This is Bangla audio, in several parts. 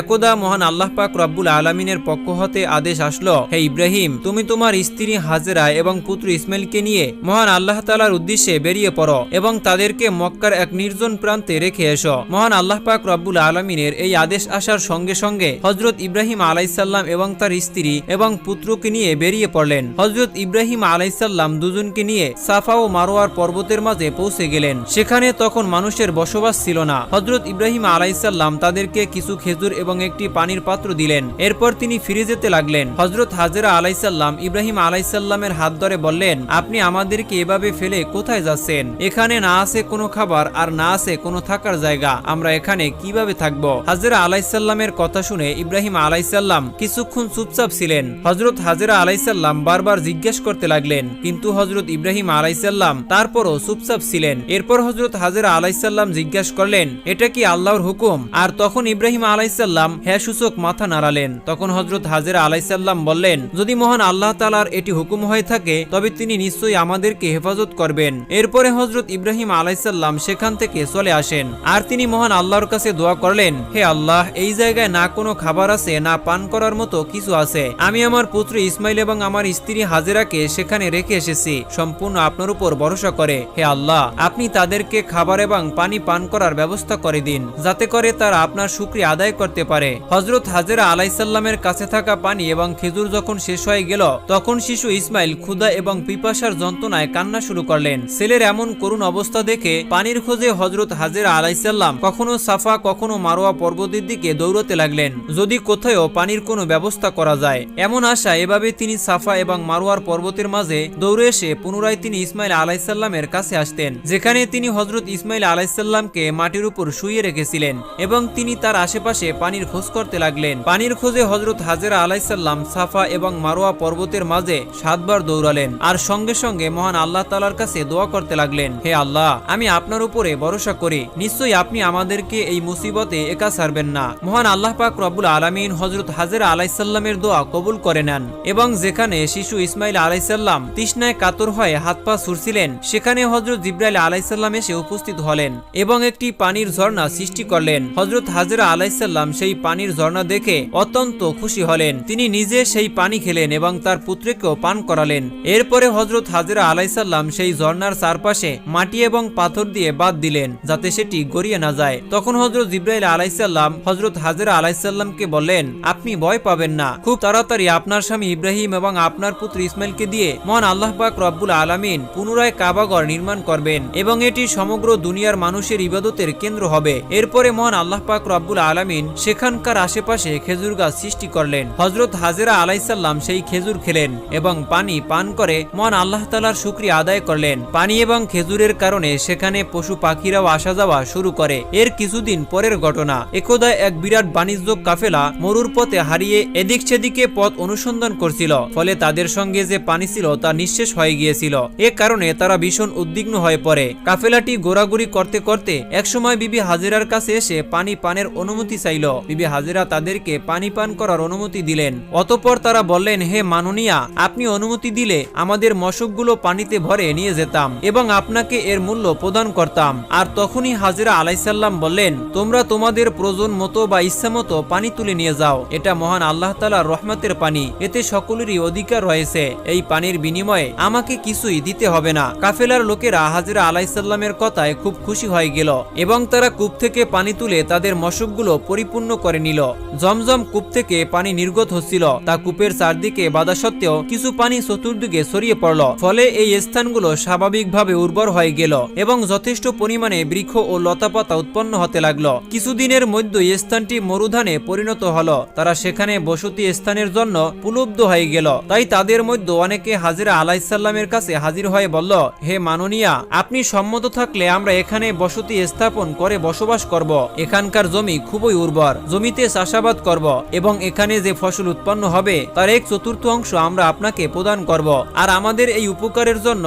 একদা মহান আল্লাহ পাক রব্বুল আলমিনের পক্ষ হতে আদেশ আসলো, হে ইব্রাহিম, তুমি তোমার স্ত্রী হাজেরা এবং পুত্র ইসমাইলকে নিয়ে মহান আল্লাহ তালার উদ্দেশ্যে বেরিয়ে পড়ো এবং তাদেরকে মক্কার এক নির্জন প্রান্তে রেখে এসো। মহান আল্লাহ পাক রব্বুল আলমিনের এই আদেশ আসার সঙ্গে সঙ্গে হজরত ইব্রাহিম আলাইসাল্লাম এবং তার স্ত্রী এবং পুত্রকে নিয়ে বেরিয়ে পড়লেন। হজরত ইব্রাহিম আলাইসাল্লাম দুজনকে নিয়ে সাফা ও মারোয়ার পর্বতের মাঝে পৌঁছে গেলেন। সেখানে তখন মানুষের বসবাস ছিল না। হজরত ইব্রাহিম আলাইসাল্লাম তাদেরকে কিছু খেজুর এবং একটি পানির পাত্র দিলেন। এরপর তিনি ফিরে যেতে লাগলেন। হজরত হাজেরা আলাইসাল্লাম ইব্রাহিম আলাইসাল্লামের হাত ধরে বললেন, আপনি আমাদেরকে এভাবে ফেলে কোথায় যাচ্ছেন? এখানে না আছে কোনো খাবার আর না আছে কোনো থাকার জায়গা। আমরা এখানে কীভাবে থাকব? হাজেরা আলাইসাল্লামের কথা শুনে ইব্রাহিম আলাইসাল্লাম কিছুক্ষণ চুপচাপ ছিলেন। হজরত হাজেরা আলাইসাল্লাম বারবার জিজ্ঞেস করতে লাগলেন, কিন্তু হজরত ইব্রাহিম আলাইসাল্লাম তারপরও চুপচাপ ছিলেন। এরপর হজরত হাজেরা আলাইসাল্লাম জিজ্ঞাসা করলেন, এটা কি আল্লাহর হুকুম? আর তখন ইব্রাহিম আলাইসাল্লাম হ্যাঁ সূচক মাথা নাড়ালেন। তখন হজরত হাজেরা আলাইসাল্লাম বললেন, যদি মহান আল্লাহ তালার এটি হুকুম হয়ে থাকে, তবে তিনি নিশ্চয়ই আমাদেরকে হেফাজত করবেন। এরপরে হজরত ইব্রাহিম আলাইসাল্লাম সেখান থেকে চলে আসেন। আর তিনি মহান আল্লাহর কাছে দোয়া করলেন, হে আল্লাহ, এই জায়গায় না কোনো খাবার আছে, না পান করার মতো কিছু আছে। আমি আমার পুত্র ইসমাইল এবং আমার স্ত্রী হাজেরাকে সেখানে রেখে এসেছি, সম্পূর্ণ আপনার উপর ভরসা করে। হে আল্লাহ, আপনি তাদেরকে খাবার এবং পানি পান করার ব্যবস্থা করে দিন, যাতে করে তারা আপনার শুক্রিয়া আদায় করতে পারে। হজরত হাজেরা আলাইসাল্লামের কাছে থাকা পানি এবং খেজুর যখন শেষ হয়ে গেল, তখন শিশু ইসমাইল ক্ষুধা এবং পিপাসার যন্ত্রণায় কান্না শুরু করলেন। ছেলের এমন করুণ অবস্থা দেখে পানির খোঁজে হজরত হাজেরা আলাইসাল্লাম কখনো সাফা, কখনো মারোয়া পর্বতের দিকে দৌড়তে লাগলেন। যদি কোথাও পানির কোনো ব্যবস্থা করা যায়, এমন আশা এভাবে তিনি সাফা এবং মারোয়ার পর্বতের মাঝে দৌড়ে এসে পুনরায় তিনি ইসমাইল আলাইসাল্লামের কাছে আসতেন, যেখানে তিনি হজরত ইসমাইল আলাইসাল্লামকে মাটির উপর শুয়ে রেখেছিলেন এবং তিনি তার আশেপাশে পানির খোঁজ করতে লাগলেন। পানির খোঁজে হজরত হাজেরা আলাইসাল্লাম সাফা এবং মারোয়া পর্বতের মাঝে সাতবার দৌড়ালেন আর সঙ্গে সঙ্গে মহান আল্লাহ তালার কাছে দোয়া করতে লাগলেন, হে আল্লাহ, আমি আপনার উপরে ভরসা করি। নিশ্চয়ই আপনি আমাদেরকে এই মুসিবতে একা ছাড়বেন না। মহান আল্লাহ পাক রব্বুল আলমিন হজরত হাজেরা আলাইসাল্লামের দোয়া কবুল করে নেন এবং যেখানে শিশু ইসমাইল আলাইসাল্লাম তৃষ্ণায় কাতর হয়ে হাত পা ছুড়ছিলেন, সেখানে হজরত জিব্রাইল আলাইসাল্লাম এসে উপস্থিত হলেন এবং একটি পানির ঝর্ণা সৃষ্টি করলেন। হজরত হাজেরা আলাইসাল্লাম সেই পানির ঝর্ণা দেখে অত্যন্ত খুশি হলেন। তিনি নিজে সেই পানি খেলেন এবং তার পুত্রকেও পান করালেন। এরপরে হজরত হাজেরা আলাইসাল্লাম সেই ঝর্ণার চারপাশে মাটি এবং পাথর দিয়ে বাদ দিলেন, যাতে সেটি গড়িয়ে না যায়। তখন হজরত জিব্রাইল আলাইসাল্লাম হজরত হাজেরা আলাইসাল্লামকে বললেন, আপনি ভয় পাবেন না। খুব তাড়াতাড়ি আপনার স্বামী ইব্রাহিম এবং আপনার পুত্র ইসমাইলকে দিয়ে মহান আল্লাহ পাক রব্বুল আলামিন পুনরায় কাবাগর নির্মাণ করবেন এবং এটি সমগ্র দুনিয়ার মানুষের ইবাদতের কেন্দ্র হবে। এরপরে মহান আল্লাহ পাক রব্বুল আলামিন সেখানকার আশেপাশে খেজুর গাছ সৃষ্টি করলেন। হজরত হাজেরা আলাইসাল্লাম সেই খেজুর খেলেন এবং পানি পান করে মন আল্লাহ তালার শুক্রিয়া আদায় করলেন। পানি এবং খেজুরের কারণে সেখানে পশু পাখিরাও আসা যাওয়া শুরু করে। এর কিছুদিন পরের ঘটনা। একদা এক বিরাট বাণিজ্য কাফেলা মরুর পথে হারিয়ে এদিক সেদিকে পথ অনুসন্ধান করছিল, ফলে তাদের সঙ্গে যে পানি ছিল তা নিঃশেষ হয়ে গিয়েছিল। এ কারণে তারা ভীষণ উদ্বিগ্ন হয়ে পড়ে। কাফেলাটি গোড়াগুড়ি করতে করতে একসময় বিবি হাজিরার কাছে এসে পানি পানের অনুমতি চাইল। বিবি হাজিরা তাদেরকে পানি পান করার অনুমতি দিলেন। অতপর তারা বললেন, হে মাননীয়া, আপনি অনুমতি দিলে আমাদের মশকগুলো পানিতে ভরে নিয়ে যেতাম এবং আপনাকে এর মূল্য প্রদান করতাম। আর তখনই হাজিরা আলাইসাল্লাম বললেন, তোমরা তোমাদের প্রয়োজন মতো বা ইচ্ছা মতো পানি তুলে নিয়ে যাও। এটা মহান আল্লাহ তালার রহমতের পানি। এতে সকলেরই অধিকার রয়েছে। এই পানির বিনিময়ে আমাকে কিছুই দিতে হবে না। কাফেলার লোকেরা হাজিরা আলাইসাল্লামের কথায় খুব খুশি হয়ে গেল এবং তারা কূপ থেকে পানি তুলে তাদের মশকগুলো পরিপূর্ণ করে নিল। জমজম কূপ থেকে পানি নির্গত হচ্ছিল। তা কূপের চারদিকে বাধা সত্ত্বেও কিছু পানি চতুর্দিকে ছড়িয়ে পড়ল। ফলে এই স্থানগুলো স্বাভাবিকভাবে উর্বর হয়ে গেল এবং যথেষ্ট পরিমাণে বৃক্ষ ও লতাপাতা উৎপন্ন হতে লাগল। কিছুদিনের মধ্যে স্থানটি মরুধানে পরিণত হলো। তারা সেখানে বসতি স্থানের জন্য পুলব্ধ হয়ে গেল। তাই তাদের মধ্যে অনেকে হাজিরা আলাইসাল্লামের কাছে হাজির হয়ে বলল, হে মাননীয়া, আপনি সম্মত থাকলে আমরা এখানে বসতি স্থাপন করে বসবাস করব। এখানকার জমি খুবই উর্বর। জমিতে চাষাবাদ করব এবং এখানে যে ফসল উৎপন্ন হবে, তার এক চতুর্থ অংশ আমরা আপনাকে প্রদান করব। আর আমাদের এই উপকারের জন্য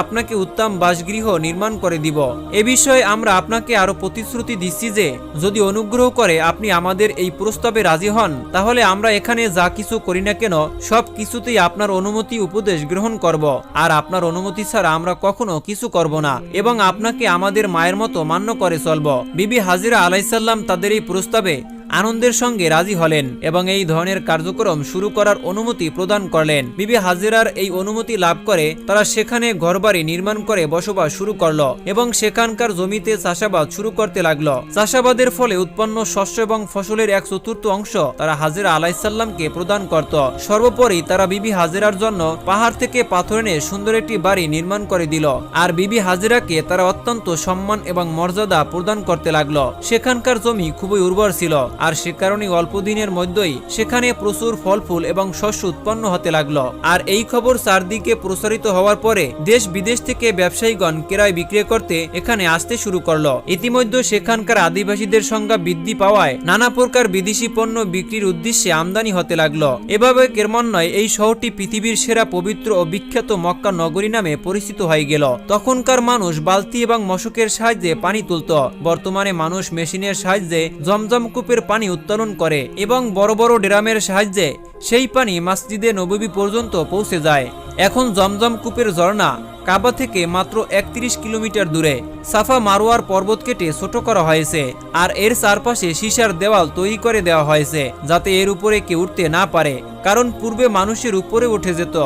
আপনাকে উত্তম বাসগৃহ নির্মাণ করে দিব। এ বিষয়ে আমরা আপনাকে আরও প্রতিশ্রুতি দিচ্ছি যে, যদি অনুগ্রহ করে আপনি আমাদের এই প্রস্তাবে রাজি হন, তাহলে আমরা এখানে যা কিছু করি না কেন, সব কিছুতেই আপনার অনুমতি উপদেশ গ্রহণ করব। আর আপনার অনুমতি ছাড়া আমরা কখনো কিছু করব না, এবং আপনাকে আমাদের মায়ের মতো মান্য করে চলব। বিবি হাজিরা আলাইসাল্লাম তাদের এই প্রস্তাবে আনন্দের সঙ্গে রাজি হলেন এবং এই ধরনের কার্যক্রম শুরু করার অনুমতি প্রদান করলেন। বিবি হাজিরার এই অনুমতি লাভ করে তারা সেখানে ঘরবাড়ি নির্মাণ করে বসবাস শুরু করল এবং সেখানকার জমিতে চাষাবাদ শুরু করতে লাগল। চাষাবাদের ফলে উৎপন্ন শস্য এবং ফসলের এক চতুর্থ অংশ তারা হাজিরা আলাইসাল্লামকে প্রদান করত। সর্বোপরি তারা বিবি হাজিরার জন্য পাহাড় থেকে পাথর এনে সুন্দর একটি বাড়ি নির্মাণ করে দিল। আর বিবি হাজিরাকে তারা অত্যন্ত সম্মান এবং মর্যাদা প্রদান করতে লাগল। সেখানকার জমি খুবই উর্বর ছিল। আর সে কারণে অল্প দিনের মধ্যেই সেখানে প্রচুর ফল ফুল এবং শস্য উৎপন্ন হতে লাগল। আর এই খবর চারদিকে প্রসারিত হওয়ার পরে দেশ বিদেশ থেকে ব্যবসায়ীগণ ক্রয় বিক্রয় করতে এখানে আসতে শুরু করল। ইতিমধ্যে সেখানকার আদিবাসীদের সংখ্যা বৃদ্ধি পাওয়ায় নানা প্রকার বিদেশি পণ্য বিক্রির উদ্দেশ্যে আমদানি হতে লাগল। এভাবে ক্রমান্বয়ে এই শহরটি পৃথিবীর সেরা পবিত্র ও বিখ্যাত মক্কা নগরী নামে পরিচিত হয়ে গেল। তখনকার মানুষ বালতি এবং মশকের সাহায্যে পানি তুলত। বর্তমানে মানুষ মেশিনের সাহায্যে জমজম কূপের পানি উত্তোলন করে এবং বড় বড় ড্রামের সাহায্যে সেই পানি মসজিদে নববী পর্যন্ত পৌঁছে যায়। এখন জমজম কূপের ঝর্ণা কাবা থেকে মাত্র একত্রিশ কিলোমিটার দূরে সাফা মারোয়ার পর্বত কেটে ছোট করা হয়েছে আর এর চারপাশে সীসার দেওয়াল তৈরি করে দেওয়া হয়েছে যাতে এর উপরে কেউ উঠতে না পারে, কারণ পূর্বে মানুষের উপরে উঠে যেত।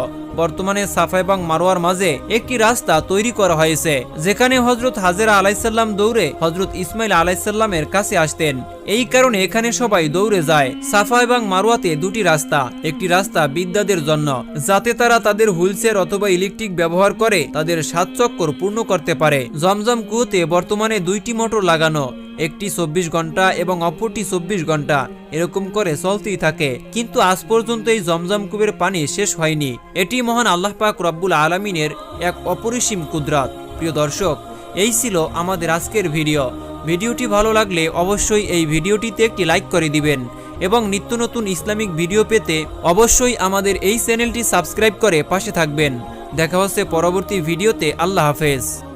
বর্তমানে সাফা এবং মারোয়ার মাঝে একটি রাস্তা তৈরি করা হয়েছে, যেখানে হজরত হাজেরা আলাইসাল্লাম দৌড়ে হজরত ইসমাইল আলাইসাল্লামের কাছে আসতেন। এই কারণে এখানে সবাই দৌড়ে যায়, সাফা এবং মারোয়াতে দুটি রাস্তা, একটি রাস্তা বিদ্যাদের জন্য, যাতে তারা তাদের হুইলচেয়ার অথবা ইলেকট্রিক ব্যবহার করে তাদের সাত চক্কর পূর্ণ করতে পারে। জমজম কুয়োতে বর্তমানে দুইটি মোটর লাগানো একটি চব্বিশ ঘণ্টা এবং অপরটি চব্বিশ ঘণ্টা। এরকম করে চলতেই থাকে। কিন্তু আজ পর্যন্ত এই জমজম কুবের পানি শেষ হয়নি। এটি মহান আল্লাহ পাক রব্বুল আলমিনের এক অপরিসীম কুদরাত। প্রিয় দর্শক, এই ছিল আমাদের আজকের ভিডিও। ভিডিওটি ভালো লাগলে অবশ্যই এই ভিডিওটিতে একটি লাইক করে দিবেন এবং নিত্য নতুন ইসলামিক ভিডিও পেতে অবশ্যই আমাদের এই চ্যানেলটি সাবস্ক্রাইব করে পাশে থাকবেন। দেখা হচ্ছে পরবর্তী ভিডিওতে। আল্লাহ হাফেজ।